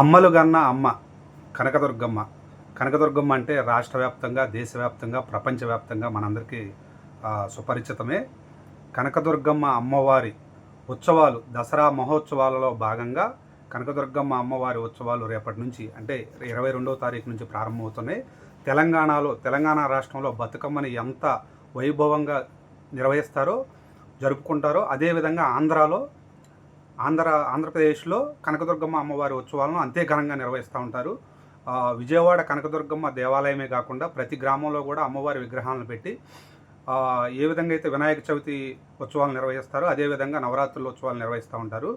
అమ్మలు గన్న అమ్మ కనకదుర్గమ్మ. కనకదుర్గమ్మ అంటే రాష్ట్ర వ్యాప్తంగా దేశవ్యాప్తంగా ప్రపంచవ్యాప్తంగా మనందరికీ సుపరిచితమే. కనకదుర్గమ్మ అమ్మవారి ఉత్సవాలు దసరా మహోత్సవాలలో భాగంగా కనకదుర్గమ్మ అమ్మవారి ఉత్సవాలు రేపటి నుంచి అంటే ఇరవై రెండవ తారీఖు నుంచి ప్రారంభమవుతున్నాయి. తెలంగాణలో తెలంగాణ రాష్ట్రంలో బతుకమ్మని ఎంత వైభవంగా నిర్వహిస్తారో జరుపుకుంటారో అదేవిధంగా ఆంధ్రాలో ఆంధ్ర ఆంధ్రప్రదేశ్లో కనకదుర్గమ్మ అమ్మవారి ఉత్సవాలను అంతే ఘనంగా నిర్వహిస్తూ ఉంటారు. విజయవాడ కనకదుర్గమ్మ దేవాలయమే కాకుండా ప్రతి గ్రామంలో కూడా అమ్మవారి విగ్రహాలను పెట్టి ఏ విధంగా అయితే వినాయక చవితి ఉత్సవాలు నిర్వహిస్తారో అదేవిధంగా నవరాత్రుల ఉత్సవాలు నిర్వహిస్తూ ఉంటారు.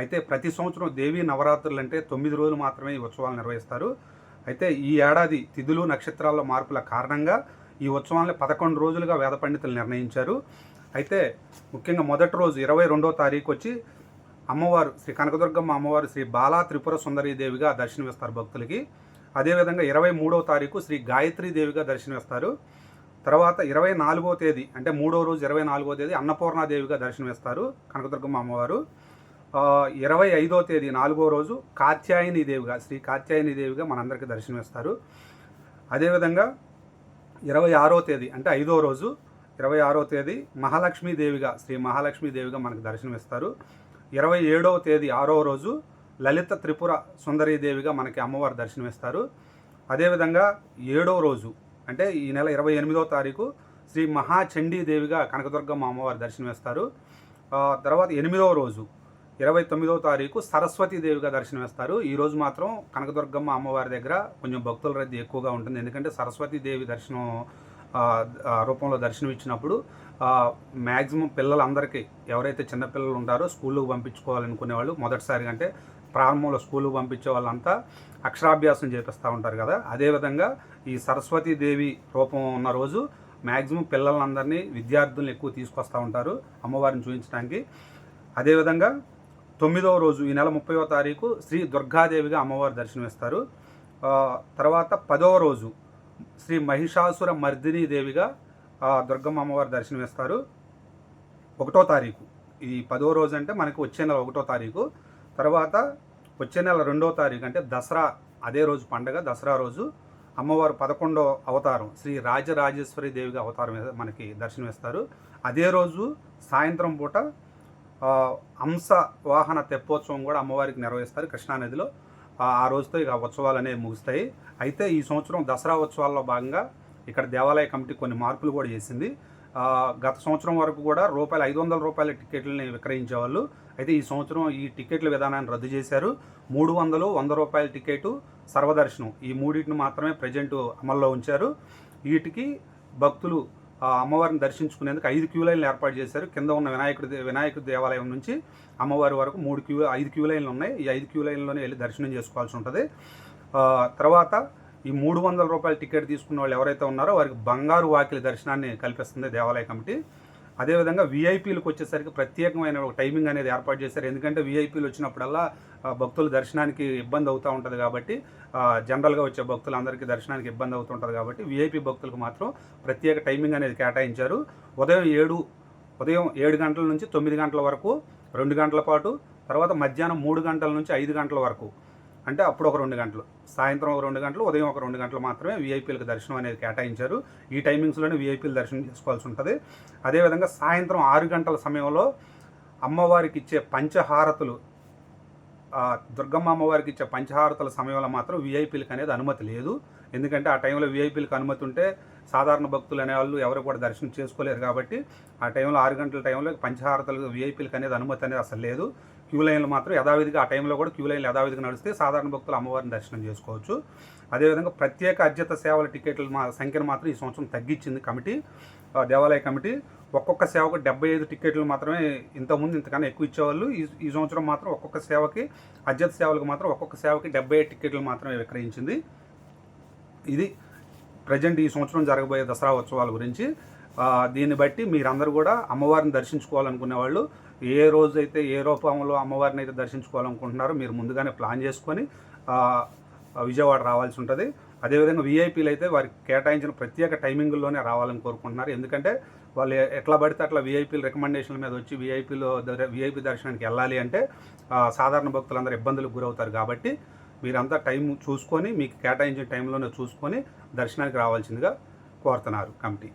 అయితే ప్రతి సంవత్సరం దేవీ నవరాత్రులు అంటే తొమ్మిది రోజులు మాత్రమే ఈ ఉత్సవాలు నిర్వహిస్తారు. అయితే ఈ ఏడాది తిథులు నక్షత్రాల్లో మార్పుల కారణంగా ఈ ఉత్సవాలను పదకొండు రోజులుగా వేద పండితులు నిర్ణయించారు. అయితే ముఖ్యంగా మొదటి రోజు ఇరవై రెండో తారీఖు వచ్చి అమ్మవారు శ్రీ కనకదుర్గమ్మ అమ్మవారు శ్రీ బాలా త్రిపుర సుందరీదేవిగా దర్శనమిస్తారు భక్తులకి. అదేవిధంగా ఇరవై మూడవ తారీఖు శ్రీ గాయత్రీదేవిగా దర్శనమిస్తారు. తర్వాత ఇరవై నాలుగో తేదీ అంటే మూడో రోజు ఇరవై నాలుగో తేదీ అన్నపూర్ణాదేవిగా దర్శనమిస్తారు కనకదుర్గమ్మ అమ్మవారు. ఇరవై ఐదో తేదీ నాలుగో రోజు కాత్యాయని దేవిగా శ్రీ కాత్యాయని దేవిగా మనందరికీ దర్శనమిస్తారు. అదేవిధంగా ఇరవై ఆరో తేదీ అంటే ఐదో రోజు ఇరవై ఆరో తేదీ మహాలక్ష్మీదేవిగా శ్రీ మహాలక్ష్మీదేవిగా మనకు దర్శనమిస్తారు. ఇరవై ఏడవ తేదీ ఆరో రోజు లలిత త్రిపుర సుందరీ దేవిగా మనకి అమ్మవారు దర్శనమిస్తారు. అదేవిధంగా ఏడవ రోజు అంటే ఈ నెల ఇరవై ఎనిమిదో తారీఖు శ్రీ మహాచండీ దేవిగా కనకదుర్గమ్మ అమ్మవారు దర్శనమిస్తారు. తర్వాత ఎనిమిదవ రోజు ఇరవై తొమ్మిదవ తారీఖు సరస్వతి దేవిగా దర్శనమిస్తారు ఈరోజు మాత్రం కనకదుర్గమ్మ అమ్మవారి దగ్గర కొంచెం భక్తుల రద్దీ ఎక్కువగా ఉంటుంది. ఎందుకంటే సరస్వతి దేవి దర్శనం రూపంలో దర్శనం ఇచ్చినప్పుడు మ్యాక్సిమం పిల్లలందరికీ ఎవరైతే చిన్నపిల్లలు ఉంటారో స్కూళ్ళకు పంపించుకోవాలనుకునే వాళ్ళు మొదటిసారి అంటే ప్రారంభంలో స్కూల్కి పంపించే వాళ్ళంతా అక్షరాభ్యాసం చేపిస్తూ ఉంటారు కదా. అదేవిధంగా ఈ సరస్వతీ దేవి రూపం ఉన్న రోజు మ్యాక్సిమం పిల్లలందరినీ విద్యార్థులను ఎక్కువ తీసుకొస్తూ ఉంటారు అమ్మవారిని చూపించడానికి అదేవిధంగా తొమ్మిదవ రోజు ఈ నెల ముప్పైవ తారీఖు శ్రీ దుర్గాదేవిగా అమ్మవారి దర్శనమిస్తారు. ఇస్తారు తర్వాత పదవ రోజు శ్రీ మహిషాసుర మర్దినీ దేవిగా ఆ, దుర్గమ్మ అమ్మవారు దర్శనమిస్తారు. ఒకటో తారీఖు. ఈ పదో రోజు అంటే మనకి వచ్చే నెల ఒకటో తారీఖు. తర్వాత వచ్చే నెల రెండో తారీఖు అంటే దసరా అదే రోజు పండగ దసరా రోజు అమ్మవారు పదకొండో అవతారం శ్రీ రాజరాజేశ్వరి దేవిగా అవతారం మనకి దర్శనమిస్తారు. అదే రోజు సాయంత్రం పూట హంస అంశ వాహన తెప్పోత్సవం కూడా అమ్మవారికి నిర్వహిస్తారు కృష్ణానదిలో. ఆ రోజుతో ఇక ఉత్సవాలు అనేవి ముగుస్తాయి. అయితే ఈ సంవత్సరం దసరా ఉత్సవాల్లో భాగంగా ఇక్కడ దేవాలయ కమిటీ కొన్ని మార్పులు కూడా చేసింది. గత సంవత్సరం వరకు కూడా రూపాయలు ఐదు వందల రూపాయల టికెట్లని విక్రయించేవాళ్ళు. అయితే ఈ సంవత్సరం ఈ టికెట్ల విధానాన్ని రద్దు చేశారు. మూడు వందలు వంద రూపాయల టికెట్ సర్వదర్శనం. ఈ మూడింటిని మాత్రమే ప్రజెంట్ అమల్లో ఉంచారు. వీటికి భక్తులు అమ్మవారిని దర్శించుకునేందుకు ఐదు క్యూ లైన్లు ఏర్పాటు చేశారు. కింద ఉన్న వినాయకుడి వినాయకుడి దేవాలయం నుంచి అమ్మవారి వరకు మూడు క్యూ ఐదు క్యూ లైన్లు ఉన్నాయి. ఈ ఐదు క్యూ లైన్లోనే వెళ్ళి దర్శనం చేసుకోవాల్సి ఉంటుంది. తర్వాత ఈ మూడు వందల రూపాయల టికెట్ తీసుకున్న వాళ్ళు ఎవరైతే ఉన్నారో వారికి బంగారు వాకిలి దర్శనాన్ని కల్పిస్తుంది దేవాలయ కమిటీ. అదేవిధంగా వీఐపీలకు వచ్చేసరికి ప్రత్యేకమైన ఒక టైమింగ్ అనేది ఏర్పాటు చేశారు. ఎందుకంటే వీఐపీలు వచ్చినప్పుడల్లా భక్తుల దర్శనానికి ఇబ్బంది అవుతూ ఉంటుంది కాబట్టి జనరల్గా వచ్చే భక్తులందరికీ దర్శనానికి ఇబ్బంది అవుతుంటుంది కాబట్టి వీఐపీ భక్తులకు మాత్రం ప్రత్యేక టైమింగ్ అనేది కేటాయించారు. ఉదయం ఏడు ఉదయం ఏడు గంటల నుంచి తొమ్మిది గంటల వరకు రెండు గంటల పాటు తర్వాత మధ్యాహ్నం మూడు గంటల నుంచి ఐదు గంటల వరకు అంటే అప్పుడు ఒక రెండు గంటలు. సాయంత్రం ఒక రెండు గంటలు ఉదయం ఒక రెండు గంటలు మాత్రమే వీఐపీలకు దర్శనం అనేది కేటాయించారు. ఈ టైమింగ్స్లోనే వీఐపీలు దర్శనం చేసుకోవాల్సి ఉంటుంది. అదేవిధంగా సాయంత్రం ఆరు గంటల సమయంలో అమ్మవారికి ఇచ్చే పంచహారతులు దుర్గమ్మ అమ్మవారికి ఇచ్చే పంచహారతుల సమయంలో మాత్రం వీఐపీలకు అనేది అనుమతి లేదు. ఎందుకంటే ఆ టైంలో వీఐపీలకు అనుమతి ఉంటే సాధారణ భక్తులు అనేవాళ్ళు ఎవరు కూడా దర్శనం చేసుకోలేరు కాబట్టి ఆ టైంలో ఆరు గంటల టైంలో పంచహారతలు వీఐపీలకు అనేది అనుమతి అనేది అసలు లేదు. క్యూ లైన్లు మాత్రం యథావిధిగా ఆ టైంలో కూడా క్యూ లైన్లు యథావిధిగా నడిస్తే సాధారణ భక్తులు అమ్మవారిని దర్శనం చేసుకోవచ్చు. అదేవిధంగా ప్రత్యేక అర్జిత సేవల టికెట్ల మా సంఖ్యను మాత్రం ఈ సంవత్సరం తగ్గించింది కమిటీ దేవాలయ కమిటీ. ఒక్కొక్క సేవకు డెబ్బై ఐదు టికెట్లు మాత్రమే ఇంతకుముందు ఇంతకన్నా ఎక్కువ ఇచ్చేవాళ్ళు. ఈ ఈ సంవత్సరం మాత్రం ఒక్కొక్క సేవకి అర్జిత సేవలకు మాత్రం ఒక్కొక్క సేవకి డెబ్బై ఐదు టికెట్లు మాత్రమే విక్రయించింది. ఇది ప్రజెంట్ ఈ సంవత్సరం జరగబోయే దసరా ఉత్సవాల గురించి. దీన్ని బట్టి మీరందరూ కూడా అమ్మవారిని దర్శించుకోవాలనుకునే వాళ్ళు ఏ రోజైతే ఏ రూపంలో అమ్మవారిని అయితే దర్శించుకోవాలనుకుంటున్నారో మీరు ముందుగానే ప్లాన్ చేసుకొని విజయవాడ రావాల్సి ఉంటుంది. అదేవిధంగా వీఐపీలు అయితే వారికి కేటాయించిన ప్రత్యేక టైమింగుల్లోనే రావాలని కోరుకుంటున్నారు. ఎందుకంటే వాళ్ళు ఎట్లా పడితే అట్లా వీఐపీలు రికమెండేషన్ల మీద వచ్చి వీఐపీలో వీఐపీ దర్శనానికి వెళ్ళాలి అంటే సాధారణ భక్తులందరూ ఇబ్బందులకు గురవుతారు కాబట్టి మీరంతా టైం చూసుకొని మీకు కేటాయించిన టైంలోనే చూసుకొని దర్శనానికి రావాల్సిందిగా కోరుతున్నారు కమిటీ.